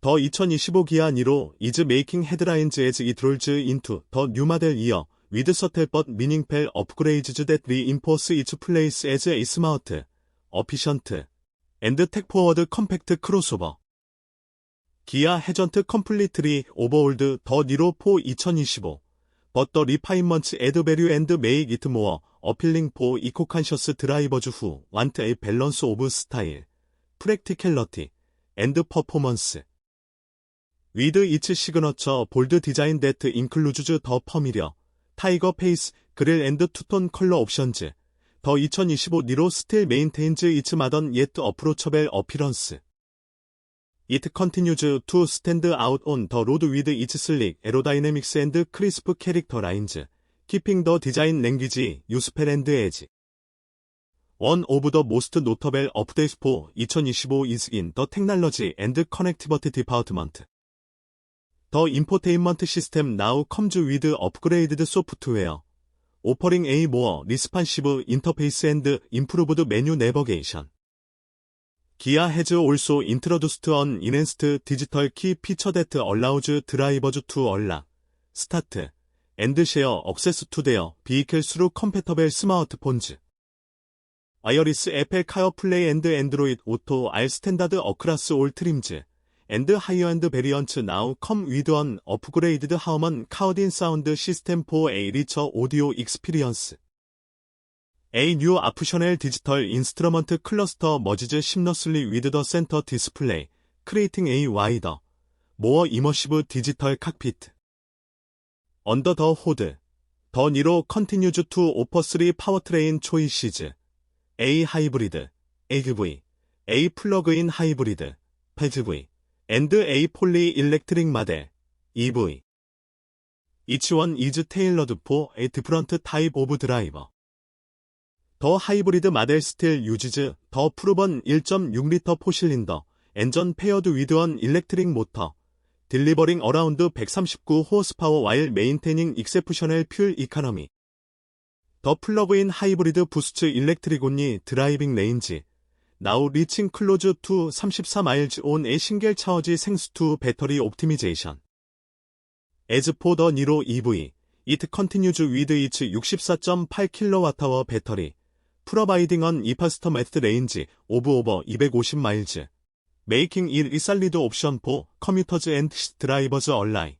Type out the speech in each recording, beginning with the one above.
더 2025 기아 니로 is making headlines as it rolls into the new model year with subtle but meaningful upgrades that reinforce its place as a smart, efficient, and tech-forward compact crossover. 기아 해전트 컴플리트리 오버올드 더 니로 4 2025 With its signature bold design that includes the familiar, tiger face, grill and two-tone color options, the 2025 Niro still maintains its modern yet approachable appearance. It continues to stand out on the road with its sleek aerodynamics and crisp character lines, keeping the design language useful and edgy. One of the most notable updates for 2025 is in the technology and connectivity department. The infotainment system now comes with upgraded software, offering a more responsive interface and improved menu navigation. Kia has also introduced an enhanced digital key feature that allows drivers to unlock, start, and share access to their vehicle through compatible smartphones. Iris Apple CarPlay and Android Auto are standard across all trims, and higher-end variants now come with an upgraded Harman Kardon sound system for a richer audio experience. A new optional digital instrument cluster merges seamlessly with the center display, creating a wider, more immersive digital cockpit. Under the hood, the Niro continues to offer three powertrain choices, A hybrid, AV, A and A fully electric model, EV. One is tailored for a different type of driver. 더 하이브리드 마델 스틸 유지즈 더 프루번 1.6리터 포실린더 엔전 페어드 위드원 일렉트릭 모터 딜리버링 어라운드 139 호스파워 와일 메인테닝 익세프셔널 퓨얼 이카노미 더 플러그인 하이브리드 부스트 일렉트릭 온리 드라이빙 레인지 Now Reaching Close to 34miles on a Single Charge Thanks to Battery Optimization. As for the Niro EV, it continues with its 64.8kWh battery, providing an faster math range of over 250 miles, making it a solid option for commuters and drivers alike.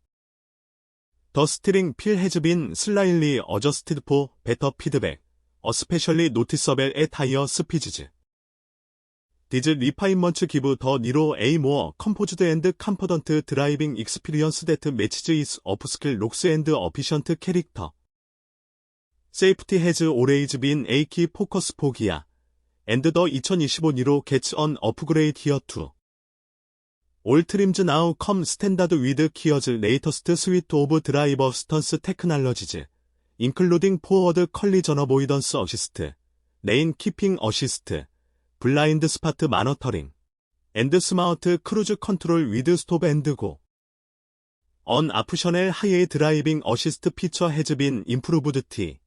더 스트링 필 헤즈빈 슬라일리 어저스티드 포 베터 피드백 어스페셜리 노티서벨 에 타이어 스피지즈. 디즈 리파인먼츠 기브 더 니로 에이 모어 컴포즈드 앤드 컴퍼던트 드라이빙 익스피리언스 데트 매치즈 이스 어프스킬 록스 앤드 어피션트 캐릭터. 세이프티 헤즈 오레이즈 빈 에이키 포커스 포기야 앤드 더 2025 니로 게츠 언 업그레이드 히어 2 올 트림즈 나우 컴 스탠다드 위드 키어즈 레이터스트 스위트 오브 드라이버 스턴스 테크날러지즈 인클루딩 포워드 컬리전 어보이던스 어시스트 레인 키핑 어시스트 블라인드 스파트 마너터링 앤드 스마트 크루즈 컨트롤 위드 스톱 앤드 고. 언 아프셔넬 하이의 드라이빙 어시스트 피처 헤즈빈 인프루브드 티.